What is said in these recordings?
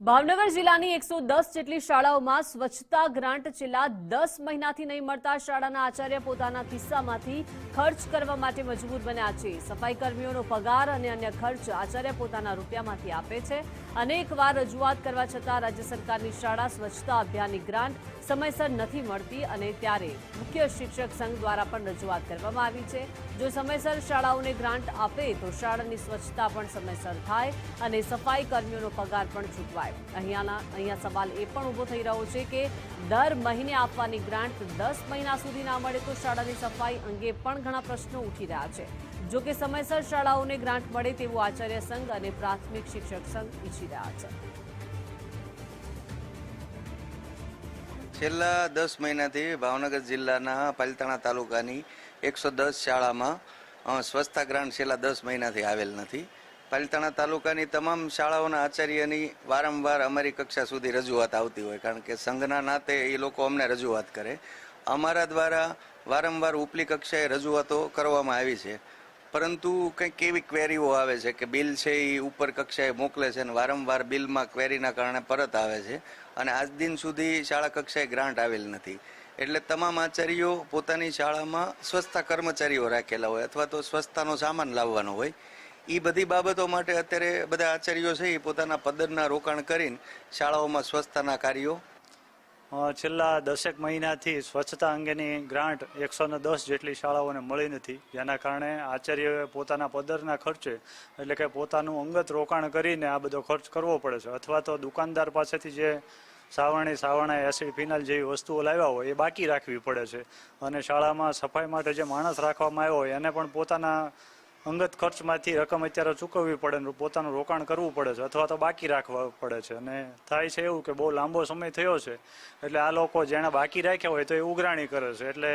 ભાવનગર જિલ્લાની એકસો દસ જેટલી શાળાઓમાં સ્વચ્છતા ગ્રાન્ટ છેલ્લા દસ મહિનાથી નહીં મળતા શાળાના આચાર્ય પોતાના કિસ્સામાંથી ખર્ચ કરવા માટે મજબૂર બન્યા છે. સફાઈ કર્મીઓનો પગાર અને અન્ય ખર્ચ આચાર્ય પોતાના રૂપિયામાંથી આપે છે. અનેકવાર રજૂઆત કરવા છતાં રાજ્ય સરકારની શાળા સ્વચ્છતા અભિયાનની ગ્રાન્ટ સમયસર નથી મળતી અને ત્યારે મુખ્ય શિક્ષક સંઘ દ્વારા પણ રજૂઆત કરવામાં આવી છે. જો સમયસર શાળાઓને ગ્રાન્ટ આપે તો શાળાની સ્વચ્છતા પણ સમયસર થાય અને સફાઈ કર્મીઓનો પગાર પણ ચૂકવાય અહીંયાના, અહીંયા સવાલ એ પણ ઊભો થઈ રહ્યો છે કે દર મહિને આપવાની ગ્રાન્ટ દસ મહિના સુધી ના મળે તો શાળાની સફાઈ અંગે પણ ઘણા પ્રશ્નો ઉઠી રહ્યા છે. જો કે સમયસર શાળાઓને ગ્રાન્ટ મળે તેવું આચાર્ય સંઘ અને પ્રાથમિક શિક્ષક સંઘ ઈચ્છી રહ્યા છે. છેલ્લા દસ મહિનાથી ભાવનગર જિલ્લાના પાલિતાણા તાલુકાની એકસો દસ શાળામાં સ્વચ્છતા ગ્રાન્ટ છેલ્લા દસ મહિનાથી આવેલ નથી. પાલિતાણા તાલુકાની તમામ શાળાઓના આચાર્યની વારંવાર અમારી કક્ષા સુધી રજૂઆત આવતી હોય, કારણ કે સંઘના નાતે એ લોકો અમને રજૂઆત કરે. અમારા દ્વારા વારંવાર ઉપલી કક્ષાએ રજૂઆતો કરવામાં આવી છે. પરંતુ કંઈક એવી ક્વેરીઓ આવે છે કે બિલ છે એ ઉપર કક્ષાએ મોકલે છે અને વારંવાર બિલમાં ક્વેરીના કારણે પરત આવે છે અને આજ દિન સુધી શાળા કક્ષાએ ગ્રાન્ટ આવેલ નથી. એટલે તમામ આચાર્યો પોતાની શાળામાં સ્વચ્છતા કર્મચારીઓ રાખેલા હોય અથવા તો સ્વચ્છતાનો સામાન લાવવાનો હોય. એ બધી બાબતો માટે અત્યારે બધા આચાર્યો છે એ પોતાના પદરના રોકાણ કરીને શાળાઓમાં સ્વચ્છતાના કાર્યો છેલ્લા દસેક મહિનાથી સ્વચ્છતા અંગેની ગ્રાન્ટ એકસો ને દસ જેટલી શાળાઓને મળી નથી. જેના કારણે આચાર્યોએ પોતાના પદરના ખર્ચે, એટલે કે પોતાનું અંગત રોકાણ કરીને આ બધો ખર્ચ કરવો પડે છે. અથવા તો દુકાનદાર પાસેથી જે સાવરણી સાવરણા એસિડ ફિનાઇલ જેવી વસ્તુઓ લાવ્યા હોય, એ બાકી રાખવી પડે છે. અને શાળામાં સફાઈ માટે જે માણસ રાખવામાં આવ્યો હોય, એને પણ પોતાના અંગત ખર્ચમાંથી રકમ અત્યારે ચૂકવવી પડે ને પોતાનું રોકાણ કરવું પડે છે અથવા તો બાકી રાખવા પડે છે. અને થાય છે એવું કે બહુ લાંબો સમય થયો છે, એટલે આ લોકો જેણે બાકી રાખ્યા હોય તો એ ઉઘરાણી કરે છે. એટલે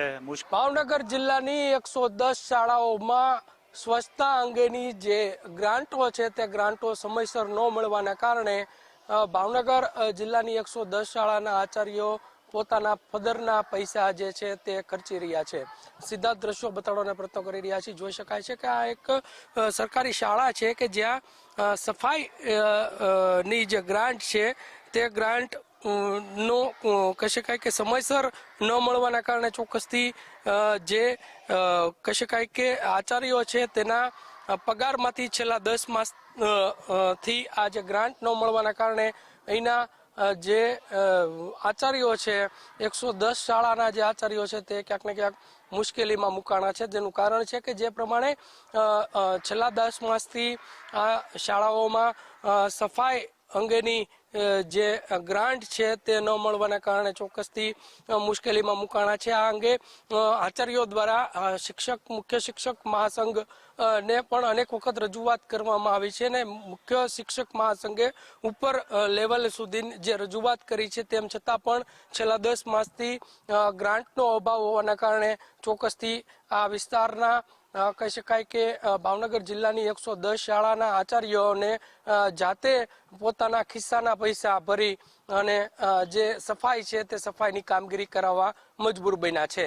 ભાવનગર જિલ્લાની એકસો દસ શાળાઓમાં સ્વચ્છતા અંગેની જે ગ્રાન્ટો છે તે ગ્રાન્ટો સમયસર ન મળવાના કારણે ભાવનગર જિલ્લાની એકસો દસ શાળાના આચાર્યો પોતાના ફધરના પૈસા જે છે તે ખર્ચી રહ્યા છે. સીધા દ્રશ્યો બતાડવાનો પ્રયત્ન કરી રહ્યા છે. જોઈ શકાય છે કે આ એક સરકારી શાળા છે કે જ્યાં સફાઈ ની જે ગ્રાન્ટ છે, તે ગ્રાન્ટ નો કહી શકાય કે સમયસર ન મળવાના કારણે ચોક્કસથી જે કહી શકાય કે આચાર્યો છે તેના પગારમાંથી છેલ્લા દસ માસથી આ જે ગ્રાન્ટ ન મળવાના કારણે અહીંના જે આચાર્યો છે, એકસો દસ શાળાના જે આચાર્યો છે તે ક્યાંક ને ક્યાંક મુશ્કેલીમાં મુકાણા છે. જેનું કારણ છે કે જે પ્રમાણે છેલ્લા દસ માસથી આ શાળાઓમાં સફાઈ અંગેની જે ગ્રાન્ટ છે તે ન મળવાના કારણે ચોક્કસથી મુશ્કેલીમાં મુકાણા છે. આ અંગે આચાર્યો દ્વારા શિક્ષક, મુખ્ય શિક્ષક મહાસંઘ ને પણ અનેક વખત રજૂઆત કરવામાં આવી છે ને મુખ્ય શિક્ષક મહાસંઘે ઉપર લેવલ સુધી જે રજૂઆત કરી છે તેમ છતાં પણ છેલ્લા દસ માસથી ગ્રાન્ટનો અભાવ હોવાના કારણે ચોક્કસથી આ વિસ્તારના કહી શકાય કે ભાવનગર જિલ્લાની એકસો દસ શાળાના આચાર્યોને જાતે પોતાના ખિસ્સાના પૈસા ભરી અને જે સફાઈ છે તે સફાઈની કામગીરી કરાવવા મજબૂર બન્યા છે.